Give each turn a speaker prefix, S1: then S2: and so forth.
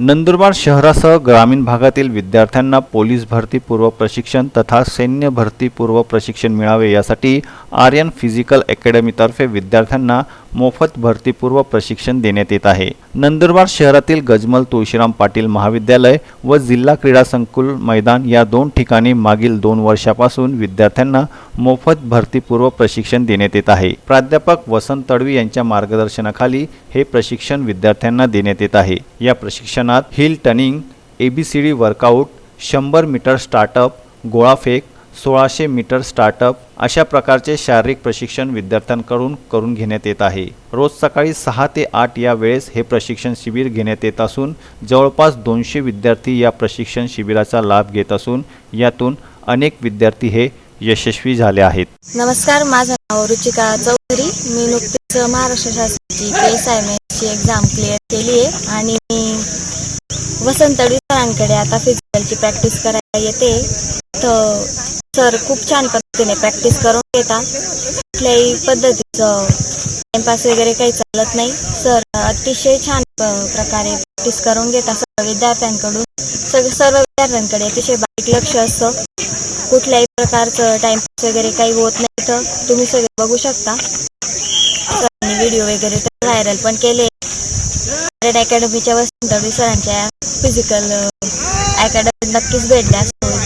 S1: नंदुरबार शहरासह ग्रामीण भागातील विद्यार्थ्यांना पोलीस भरतीपूर्व प्रशिक्षण तथा सैन्य भरतीपूर्व प्रशिक्षण मिळावे यासाठी आर्यन फिजिकल अकॅडमीतर्फे विद्यार्थ्यांना मोफत भरतीपूर्व प्रशिक्षण देण्यात येत आहे. नंदुरबार शहरातील गजमल तुळशीराम पाटील महाविद्यालय व जिल्हा क्रीडा संकुल मैदान या दोन ठिकाणी मागील दोन वर्षापासून विद्यार्थ्यांना मोफत भरतीपूर्व प्रशिक्षण देण्यात येत आहे. प्राध्यापक वसंत तडवी यांच्या मार्गदर्शनाखाली हे प्रशिक्षण विद्यार्थ्यांना देण्यात येत आहे. या प्रशिक्षण प्रदर्शनात हिल टनिंग एबीसीडी वर्कआउट शंभर मीटर स्टार्टअप गोळाफेक सोळाशे मीटर स्टार्टअप अशा प्रकारचे शारीरिक प्रशिक्षण विद्यार्थ्यांकडून करून घेण्यात येत आहे. रोज सकाळी सहा ते आठ या वेळेस हे प्रशिक्षण शिबिर घेण्यात येत असून जवळपास दोनशे विद्यार्थी या प्रशिक्षण शिबिराचा लाभ घेत असून यातून अनेक विद्यार्थी हे यशस्वी झाले आहेत.
S2: नमस्कार माझं नाव रुचिका चौधरी. मी नुकतीच महाराष्ट्र शासनाची ची एक्झाम क्लिअर केली आहे. आणि वसंत सरांकडे आता फिजिकलची प्रॅक्टिस करायला येते. तर सर खूप छान पद्धतीने प्रॅक्टिस करून घेतात कुठल्याही पद्धतीचं टाइमपास वगैरे काही चालत नाही. सर अतिशय छान प्रकारे प्रॅक्टिस करून घेतात सर्व विद्यार्थ्यांकडून. सग सर्व विद्यार्थ्यांकडे अतिशय बारीक लक्ष असतं. कुठल्याही प्रकारचं टाइमपास वगैरे काही होत नाही तर तुम्ही सगळे बघू शकता. व्हिडिओ वगैरे व्हायरल पण केले. अकॅडमीच्या वस्तू सरांच्या फिजिकल अकॅडमी नक्कीच भेट द्या